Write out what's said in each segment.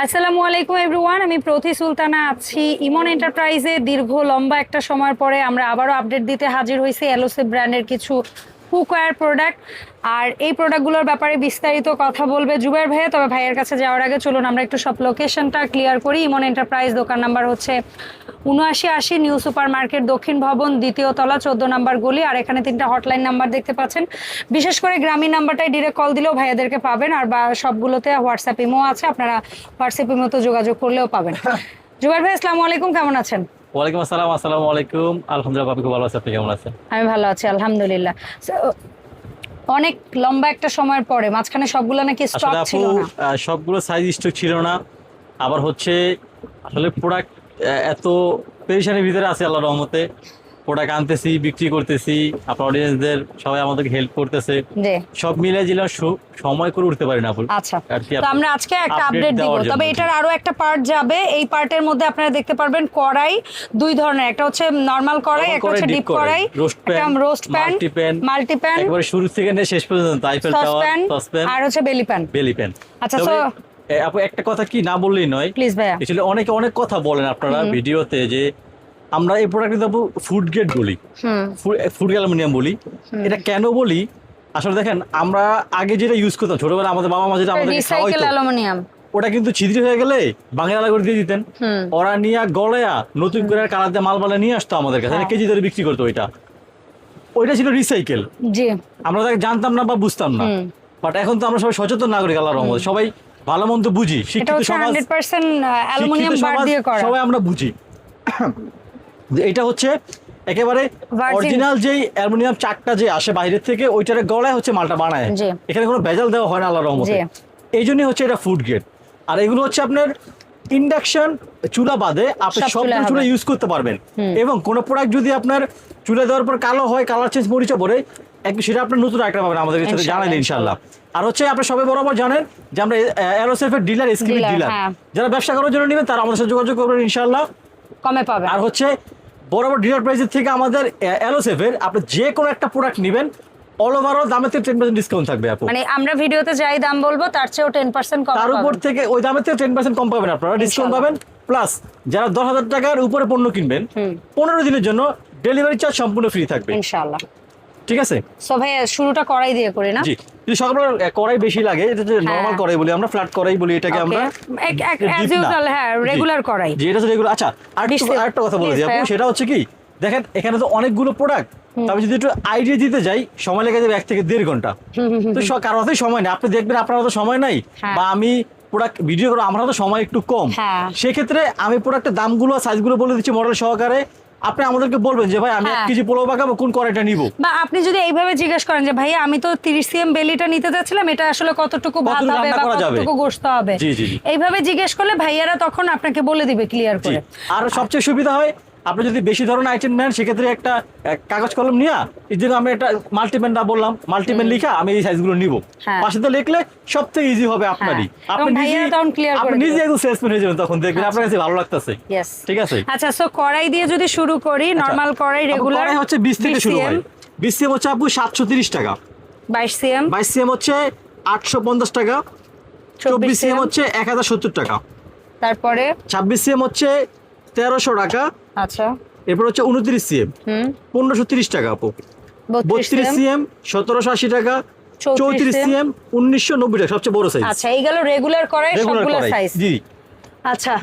আসসালামু আলাইকুম এভরিওয়ান, আমি প্রথি সুলতানা আছি ইমন এন্টারপ্রাইজে। দীর্ঘ লম্বা একটা সময় পরে আমরা আবারও আপডেট দিতে হাজির হয়েছি এলোসে ব্র্যান্ডের কিছু কুকওয়্যার প্রোডাক্ট। আর এই প্রোডাক্টগুলোর ব্যাপারে বিস্তারিত কথা বলবে জুবের ভাইয়া তবে ভাইয়ের কাছে যাওয়ার আগে চলুন আমরা একটু সব লোকেশনটা ক্লিয়ার করি। ইমন এন্টারপ্রাইজ দোকান নাম্বার হচ্ছে উনআশি আশি নিউ সুপার মার্কেট দক্ষিণ ভবন দ্বিতীয় তলা চোদ্দ নাম্বার গলি। আর এখানে তিনটা হটলাইন নাম্বার দেখতে পাচ্ছেন। বিশেষ করে গ্রামীণ নাম্বারটাই ডিরেক্ট কল দিলেও ভাইয়াদেরকে পাবেন। আর বা সবগুলোতে হোয়াটসঅ্যাপ ইমো আছে আপনারা হোয়াটসঅ্যাপ ইমোতে যোগাযোগ করলেও পাবেন। জুবাইর ভাই আসসালামু আলাইকুম কেমন আছেন? ওয়ালাইকুম আসসালাম আসসালামু আলাইকুম। আলহামদুলিল্লাহ আপনি ভালো আছেন আপনি কেমন আছেন? আমি ভালো আছি আলহামদুলিল্লাহ। অনেক লম্বা একটা সময়ের পরে মাঝখানে সবগুলো নাকি স্টক ছিল না। সবগুলো সাইজ স্টক ছিল না। আবার হচ্ছে আসলে প্রোডাক্ট এত পেরেশানির ভিতরে আছে আল্লাহ রহমতে। প্রোডাক্ট আনতেছি বিক্রি করতেছি আপনার অডিয়েন্সদের সবাই আমাদেরকে হেল্প করতেছে। সব মিলে জিলা সময় করে উঠতে পারি না আচ্ছা। তো আমরা আজকে একটা আপডেট দিব। তবে এটার আরও একটা পার্ট যাবে। এই পার্টের মধ্যে আপনারা দেখতে পারবেন কড়াই দুই ধরনের। একটা হচ্ছে নরমাল কড়াই একটা হচ্ছে ডিপ কড়াই। roast pan, roast pan multi pan, multi pan একবারে শুরু থেকে নিয়ে শেষ পর্যন্ত আইফেল টাওয়ার সসপ্যান আর হচ্ছে বেলি প্যান বেলি প্যান আচ্ছা, এ, আপু একটা কথা কি না বললেই নয়। প্লিজ ভাইয়া। এক্চুয়ালি অনেকে অনেক কথা বলেন আপনারা ভিডিওতে যে আমরা এই প্রোডাক্ট কিন্তু ফুড গ্রেড বলি। ফুড অ্যালুমিনিয়াম বলি। এটা কেন বলি? আসলে দেখেন আমরা আগে যেটা ইউজ করতাম ছোটবেলা আমাদের বাবা মা যেটা খাওয়াইতো অ্যালুমিনিয়াম ওটা কিন্তু ছিদ্রি হয়ে গেলে বাংলা আলা করে দিয়ে দিতেন। ওরা নিয়ে গলায়া নতুন করে কালার দিয়ে মাল মালা নিয়ে আসতো আমাদের কাছে হ্যাঁ। কেজি ধরে বিক্রি করতো ওইটা। ওইটা ছিল রিসাইকেল আমরা তাকে জানতাম না বা বুঝতাম না। বাট এখন তো আমরা সবাই সচেতন নাগরিক আল্লাহর রহমতে। সবাই ভালো মন্দ বুঝি। শিক্ষিত সমাজ সবাই আমরা বুঝি। এটা হচ্ছে একেবারে অরিজিনাল যেই অ্যালুমিনিয়াম চাকটা যে আসে বাইরের থেকে ওইটার গলায় হচ্ছে মালটা বানায়। এখানে কোনো ভেজাল দেওয়া হয় না আল্লাহর রহমতে। এই জন্যই হচ্ছে এটা ফুড গ্রেড আর এগুলো হচ্ছে আপনার ইন্ডাকশন চুলা বাদে আপনি সব চুলা ইউজ করতে পারবেন। এবং কোন প্রোডাক্ট যদি আপনার চুলা দেওয়ার পর কালো হয় কালার চেঞ্জ মরিচা পড়ে এক সেটা আপনার নতুন একটা পাবেন আমাদের সাথে জানালেন ইনশাল্লাহ আর হচ্ছে আপনি সবাই বরাবর জানেন যে আমরা এরোসেফের ডিলার স্কিমের ডিলার। যারা ব্যবসা করার জন্য নেবেন তারা আমাদের সাথে যোগাযোগ করবেন ইনশাল্লাহ কমে পাবে। আর হচ্ছে বরাবর ডিলার প্রাইসের থেকে আমাদের এলোসেফের আপনি যে কোনো একটা প্রোডাক্ট নেবেন অল ওভারঅল দামেতে টেন পার্সেন্ট ডিসকাউন্ট থাকবে আপু। মানে আমরা ভিডিওতে যাই দাম বলব তার চেয়েও টেন পার্সেন্ট কম তার উপর থেকে ওই টেন পার্সেন্ট কম পাবেন আপনারা ডিসকাউন্ট পাবেন। প্লাস যারা দশ হাজার টাকার উপরে পণ্য কিনবেন হুম। পনেরো দিনের জন্য ডেলিভারি চার্জ সম্পূর্ণ ফ্রি থাকবে। ইনশাআল্লাহ ঠিক আছে? সো ভাই শুরুটা করাই দিয়ে করি না? জি। যদি সকালবেলা কড়াই বেশি লাগে এটা যে হ্যাঁ। কড়াই বলি আমরা ফ্ল্যাট কড়াই বলি এটাকে আমরা। না। usual, হ্যাঁ, regular কড়াই। জি এটা হচ্ছে রেগুলার আচ্ছা আর কথা বলে দিই Yes, আপু সেটা হচ্ছে কি দেখেন এখানে তো অনেকগুলো প্রোডাক্ট তবে যদি একটু আইডিয়া দিতে যাই সময় লেগে যাবে এক থেকে দেড় ঘণ্টা। তো কারও হাতেই সময় নেই। আপনি দেখবেন আপনার তো সময় নাই। হ্যাঁ। বা আমি প্রোডাক্ট ভিডিও করব আমার তো সময় একটু কম। হ্যাঁ। সেক্ষেত্রে আমি প্রোডাক্টের দামগুলো সাইজগুলো বলে দিচ্ছি মডেল সহকারে। আপনি আমাদেরকে বলবেন যে ভাই আমি এক হ্যাঁ। কেজি পোলাও পাকাবো কোন কড়াইটা নিব? বা আপনি যদি এইভাবে জিজ্ঞেস করেন যে ভাই আমি তো তিরিশ সিএম বেলিটা নিতে চাচ্ছিলাম এটা আসলে কতটুকু ভাত হবে বা কতটুকু গোস্ত হবে। এইভাবে জিজ্ঞেস করলে ভাইয়ারা তখন আপনাকে বলে দিবে ক্লিয়ার করে। আর সবচেয়ে সুবিধা হয় আপনি যদি বেশি ধরনের আইটেম নেন সেক্ষেত্রে একটা কাগজ কলম নিয়ে এই জন্য আমি একটা মাল্টিপ্যান না বললাম মাল্টিপ্যান লিখা আমি এই সাইজগুলো নিব। পাশে তো লিখলে সব থেকে ইজি হবে আপনারই। আপনি নিজে আপনি নিজে একদম সেলসম্যান হয়ে যাবেন তখন দেখবেন আপনার কাছে ভালো লাগতেছে। ঠিক আছে? আচ্ছা সো কড়াই দিয়ে যদি শুরু করি নরমাল কড়াই রেগুলার কড়াই হচ্ছে বিশ থেকে শুরু হয়। বিশ সিএম হচ্ছে আপু সাতশো তিরিশ টাকা। বাইশ সিএম বাইশ সিএম হচ্ছে আটশো পঞ্চাশ টাকা। চব্বিশ সিএম হচ্ছে এক হাজার সত্তর টাকা। তারপরে? ছাব্বিশ সিএম হচ্ছে তেরোশো টাকা। আচ্ছা। এরপর হচ্ছে উনত্রিশ সিএম। পনেরোশো তিরিশ টাকা আপু। বত্রিশ বত্রিশ সিএম। সিএম সতেরোশো আশি টাকা চৌত্রিশ চৌত্রিশ CM, সিএম উনিশশো নব্বই টাকা সবচেয়ে বড় সাইজ আচ্ছা রেগুলার সবগুলো সাইজ জি। আচ্ছা।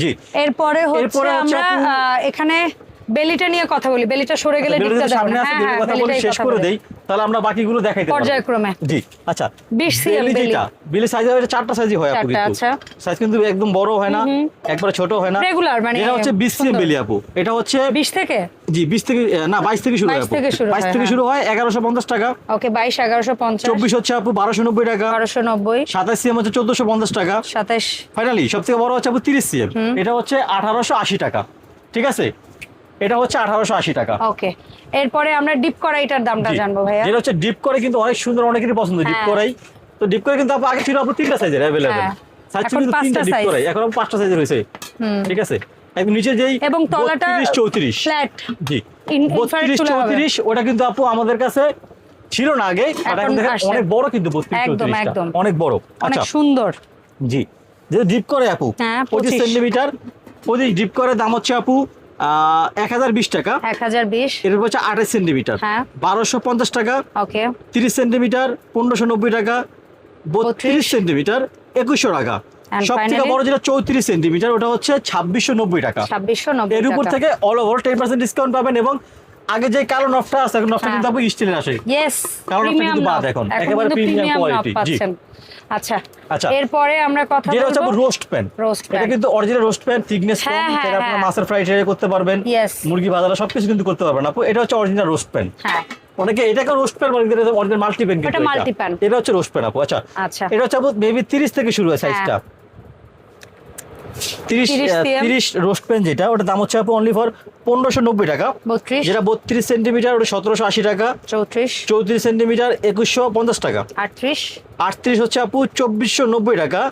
জি। এরপরে হচ্ছে আমরা এখানে বেলিটা নিয়ে কথা বলি। বেলিটা সরে গেলে বেলুনের দিকটা সামনে কথা বলে শেষ করে দেই। তাহলে আমরা বাকিগুলো দেখাইতে পারব। পর্যায়ক্রমে। জি আচ্ছা। 20 CM বেলি বেলি। যেটা বেলি সাইজ এটা চারটা সাইজই হয় আপু কিন্তু। আচ্ছা। সাইজ কিন্তু একদম বড় হয় না একবারে ছোট হয় না। Regular, মানে এটা হচ্ছে 20 সিএম বেলি আপু। এটা হচ্ছে বিশ থেকে? জি 20 থেকে না 22 থেকে শুরু হয় 22 আপু। থেকে শুরু 22 হয়, থেকে হ্যাঁ। শুরু হয় 1150 টাকা। ওকে বাইশ এগারোশো পঞ্চাশ। 24 হচ্ছে আপু 1290 টাকা। বারোশো নব্বই। 27 সিএম হচ্ছে 1450 টাকা। সাতাশ। ফাইনালি সব থেকে বড় হচ্ছে আপু তিরিশ সিএম। এটা হচ্ছে আঠারোশো আশি টাকা। ঠিক আছে? এটা হচ্ছে আঠারোশো আশি টাকা। ওকে। এরপরে আমরা ডিপ কড়াইটার দামটা জানব ভাইয়া। যেটা হচ্ছে ডিপ করে কিন্তু অনেক সুন্দর অনেকেরই পছন্দ ডিপ হ্যাঁ। করাই তো ডিপ করে কিন্তু আপু আগে ছিল আপু তিনটা সাইজের অ্যাভেলেবেল। সাইজ এখন কিন্তু পাঁচটা তিনটা ডিপ করাই এখন পাঁচটা সাইজের হয়েছে। ঠিক আছে? একদম নিচে যেই এবং তলাটা 32 চৌত্রিশ। Flat G. In- infrared বত্রিশ চুলা হবে। চৌত্রিশ ওটা কিন্তু আপু আমাদের কাছে ছিল না আগে। অনেক বড় কিন্তু বত্রিশ একদম, চৌত্রিশটা। একদম। অনেক বড়। অনেক আচ্ছা। সুন্দর। জি। যে ডিপ করে আপু হ্যাঁ, 25 সেন্টিমিটার প্রতি ডিপ করে দাম হচ্ছে আপু এক হাজার বিশ টাকা। এক হাজার বিশ। এর হচ্ছে আঠাশ সেন্টিমিটার। হ্যাঁ। বারোশো পঞ্চাশ টাকা ওকে। তিরিশ সেন্টিমিটার পনেরোশো নব্বই টাকা বত্রিশ 32 সেন্টিমিটার একুশশো টাকা। সব থেকে বড় যেটা চৌত্রিশ সেন্টিমিটার ওটা হচ্ছে ছাব্বিশশো নব্বই টাকা। ছাব্বিশশো এর উপর থেকে all over ten percent discount পাবেন এবং আগে যে কালো নফটা আছে এখন নফটা হ্যাঁ। কিন্তু আপু স্টিলের আসে কারণ আপনার প্রিমিয়াম কিন্তু বাদ এখন, একেবারে premium quality, জি। আচ্ছা আচ্ছা। এরপরে আমরা কথা বলব যেটা হচ্ছে রোস্ট প্যান Roast pan। এটা কিন্তু অরিজিনাল রোস্ট প্যান থিকনেস কম হ্যাঁ, হ্যাঁ, আপনারা হ্যাঁ। মাছের ফ্রাই ট্রাই করতে পারবেন. মুরগি ভাজালা সবকিছু কিন্তু করতে পারবেন আপু এটা হচ্ছে অরিজিনাল রোস্ট প্যান হ্যাঁ অনেকে এটাকে রোস্ট প্যান বলে কিন্তু অরিজিনাল মাল্টি প্যান ওটা multi pan। এটা হচ্ছে রোস্ট প্যান আপু আচ্ছা আচ্ছা এটা হচ্ছে আপু মেবি 30 থেকে শুরু হয় সাইজটা 30 30 cm 30 রোস্ট প্যান যেটা ওটা দাম হচ্ছে আপু অনলি ফর 1590 টাকা। বত্রিশ। যেটা 32 সেন্টিমিটার ওটা 1780 টাকা। চৌত্রিশ। 34 সেন্টিমিটার 2150 টাকা। আটত্রিশ। 38 হচ্ছে আপু 2490 টাকা।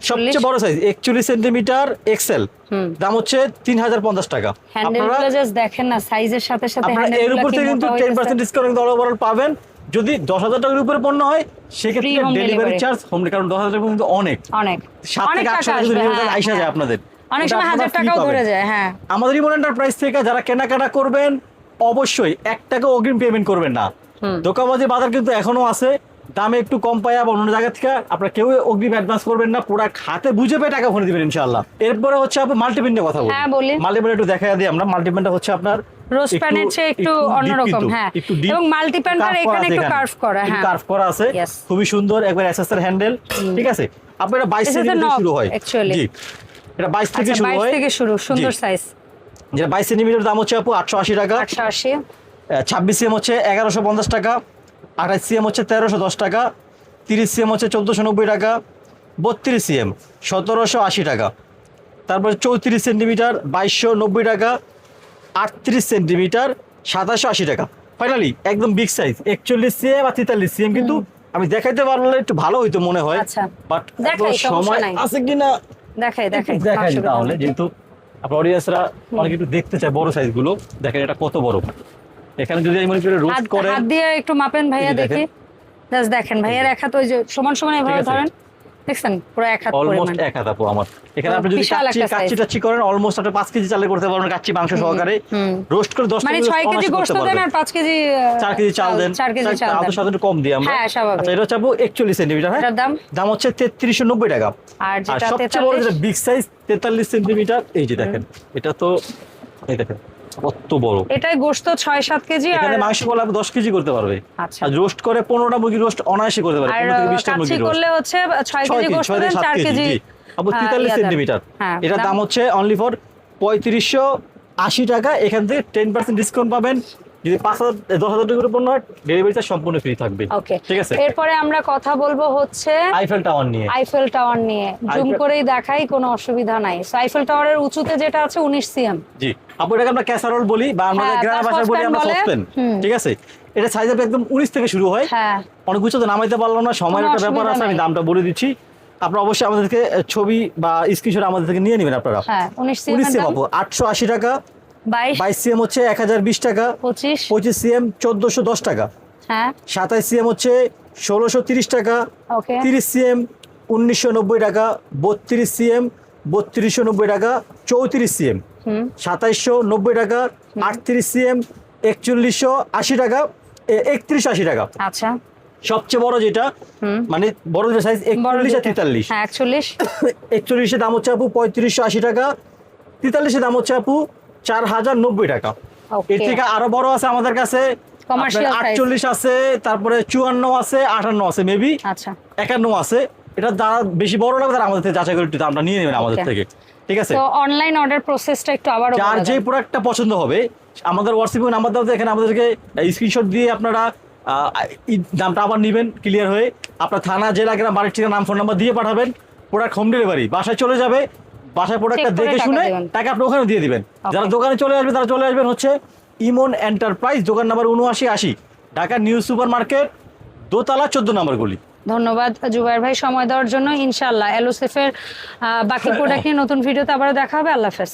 সবচেয়ে বড় সাইজ 41 সেন্টিমিটার এক্সেল হুম। দাম হচ্ছে 3050 টাকা। আপনারা দেখেন না সাইজের সাথে সাথে আপনারা এর উপর থেকে কিন্তু 10% ডিসকাউন্ট অল ওভারঅল পাবেন। যদি 10000 টাকার উপরে পণ্য হয় সেক্ষেত্রে ডেলিভারি চার্জ হোম কারণ 10000 টাকা কিন্তু অনেক। অনেক। 7 অনেক থেকে 800 টাকা টাকা আসবে, ডেলিভারি হ্যাঁ, আইসা যায় হ্যাঁ। আপনাদের। অনেক সময় হাজার টাকাও ধরে যায় হ্যাঁ। আমাদের ইমন এন্টারপ্রাইজ থেকে যারা কেনাকাটা করবেন অবশ্যই এক টাকা অগ্রিম পেমেন্ট করবেন না। দোকানবাজি বাজার কিন্তু এখনও আছে দামে একটু কম পায় আবার অন্য জায়গা থেকে আপনারা কেউ অগ্রিম অ্যাডভান্স করবেন না প্রোডাক্ট হাতে বুঝে পেয়ে টাকা ফোনে দিবেন ইনশাআল্লাহ। এরপরে হচ্ছে আপনি মাল্টিপিনের কথা বলি। হ্যাঁ, বলি। মাল্টিপিন একটু দেখা দিই আমরা। মাল্টিপিনটা হচ্ছে আপনার রোস্ট প্যানের চেয়ে একটু অন্যরকম হ্যাঁ। এবং মাল্টি প্যানটার এখানে একটু কার্ভ করা হ্যাঁ। কার্ভ করা আছে খুবই সুন্দর একবার এসএসআর হ্যান্ডেল ঠিক আছে? আপনার 22 This is the centimetre knob, শুরু হয়. জি। এটা 22 থেকে আচ্ছা শুরু হয়। থেকে শুরু সুন্দর সাইজ যেটা 22 সেন্টিমিটার দাম হচ্ছে আপু 880 টাকা। আটশো আশি। ছাব্বিশ সিএম হচ্ছে এগারোশো পঞ্চাশ টাকা আঠাশ সিএম হচ্ছে তেরোশো দশ টাকা তিরিশ সিএম হচ্ছে চোদ্দোশো নব্বই টাকা বত্রিশ সিএম সতেরোশো আশি টাকা। তারপরে চৌত্রিশ সেন্টিমিটার বাইশশো নব্বই টাকা আটত্রিশ সেন্টিমিটার সাতাশশো আশি টাকা। ফাইনালি একদম বিগ সাইজ একচল্লিশ সিএম আর তেতাল্লিশ সিএম কিন্তু আমি দেখাইতে পারলে একটু ভালো হইতো মনে হয়। আচ্ছা। বাট সময় আছে কিনা? দেখাই দেখাই দেখাই তাহলে যেহেতু আপনার অডিয়েন্সরা অনেক একটু দেখতে চায় বড় সাইজগুলো দেখেন এটা কত বড়। এখানে যদি আমি মনে করি করে হাত দিয়ে একটু মাপেন ভাইয়া দেখি। জাস্ট দেখেন ভাইয়ার এক হাত ওই যে সমান সমান এভাবে ধরেন। দেখছেন? পুরো এক হাত অলমোস্ট এক হাত আপু আমার। এখানে আপনি যদি কাচ্চি কাচ্চি টাচ্চি করেন অলমোস্ট আপনি পাঁচ কেজি চালে করতে পারবেন কাচ্চি মাংস সহকারে। রোস্ট করে দশ মানে ছয় কেজি গোস্ত দেন আর পাঁচ কেজি আহ, চার কেজি চাল দেন। চার কেজি চাল আদৌ দেন। সাথে কম দিই আমরা। হ্যাঁ, স্বাভাবিক। আচ্ছা এটা আপু একচল্লিশ সেন্টিমিটার হ্যাঁ? এটার দাম? দাম হচ্ছে তেত্রিশশো নব্বই টাকা। আর যেটা সবচেয়ে বড় যেটা বিগ সাইজ তেতাল্লিশ সেন্টিমিটার এই যে দেখেন। এটা তো এই দেখেন। কত বড়? এটাই গোস্ত ছয় সাত কেজি আর এখানে মাংস করলে আপনি দশ কেজি করতে পারবে। আচ্ছা। আর রোস্ট করে মুরগি রোস্ট অনায়াসে করতে পারবে থেকে মুরগি রোস্ট। করলে হচ্ছে কেজি গোস্ত কেজি। আপু এটার দাম হচ্ছে অনলি ফর পঁয়ত্রিশশো আশি টাকা এখান থেকে টেন পার্সেন্ট ডিসকাউন্ট পাবেন। যদি পাঁচ হাজার দশ হাজার টাকার হয় ডেলিভারি চার্জ সম্পূর্ণ ফ্রি থাকবে। ওকে ঠিক আছে? এরপরে আমরা কথা বলব হচ্ছে আইফেল টাওয়ার নিয়ে। আইফেল টাওয়ার নিয়ে। জুম করেই দেখাই কোনো অসুবিধা নাই। সো আইফেল টাওয়ারের উঁচুতে যেটা আছে উনিশ সিএম। জি। আপু এটাকে আমরা ক্যাসারোল বলি বা আমাদের হ্যাঁ, গ্রামের ভাষায় বলি আমরা সসপেন ঠিক আছে? এটা সাইজ একদম উনিশ থেকে শুরু হয়। হ্যাঁ। অনেক কিছু তো নামাইতে পারলাম না সময়ের একটা ব্যাপার আছে আমি দামটা বলে দিচ্ছি। আপনারা অবশ্যই আমাদেরকে ছবি বা স্ক্রিনশট আমাদের থেকে নিয়ে নেবেন আপনারা। হ্যাঁ উনিশ সিএম আপু আটশো আশি টাকা বাইশ। সিএম হচ্ছে এক হাজার বিশ টাকা পঁচিশ। পঁচিশ সিএম চোদ্দোশো দশ টাকা। হ্যাঁ। সাতাইশ সিএম হচ্ছে ষোলোশো তিরিশ টাকা তিরিশ সিএম উনিশশো নব্বই টাকা বত্রিশ সিএম বত্রিশশো নব্বই টাকা চৌত্রিশ সিএম। সাতাইশশো নব্বই টাকা আটত্রিশ সিএম একচল্লিশশো আশি টাকা একত্রিশ আশি টাকা। আচ্ছা। সবচেয়ে বড় যেটা মানে বড় যেটা সাইজ একচল্লিশ আর তেতাল্লিশ। হ্যাঁ একচল্লিশ। একচল্লিশের দাম হচ্ছে আপু পঁয়ত্রিশশো আশি টাকা তেতাল্লিশের দাম হচ্ছে আপু চার হাজার নব্বই টাকা। এর থেকে আরও বড় আছে আমাদের কাছে আটচল্লিশ আছে তারপরে চুয়ান্ন আছে আটান্ন আছে মেবি আচ্ছা। একান্ন আছে। এটা যারা বেশি বড় লাগবে তারা আমাদের থেকে যাচাই করে একটু দামটা নিয়ে নেবেন আমাদের থেকে। ঠিক আছে? তো অনলাইন অর্ডার প্রসেসটা একটু আবারও যার যে প্রোডাক্টটা পছন্দ হবে আমাদের হোয়াটসঅ্যাপে নাম্বার দাও এখানে আমাদেরকে স্ক্রিনশট দিয়ে আপনারা দামটা আবার নেবেন ক্লিয়ার হয়ে। আপনার থানা জেলা গ্রাম বাড়ির ঠিকানা নাম ফোন নাম্বার দিয়ে পাঠাবেন। প্রোডাক্ট হোম ডেলিভারি বাসায় চলে যাবে। বাসায় প্রোডাক্টটা দেখে শুনে টাকা আপনি ওখানে দিয়ে দিবেন। যারা দোকানে চলে আসবে তারা চলে আসবেন হচ্ছে ইমন এন্টারপ্রাইজ দোকান নাম্বার উনআশি আশি। ঢাকা নিউ সুপার মার্কেট দোতলা চোদ্দ নম্বর গলি। ধন্যবাদ জুবাইর ভাই। সময় দেওয়ার জন্য ইনশাল্লাহ এলোসেফের বাকি প্রোডাক্ট নিয়ে নতুন ভিডিওতে আবারও দেখা হবে। আল্লাহ হাফেজ।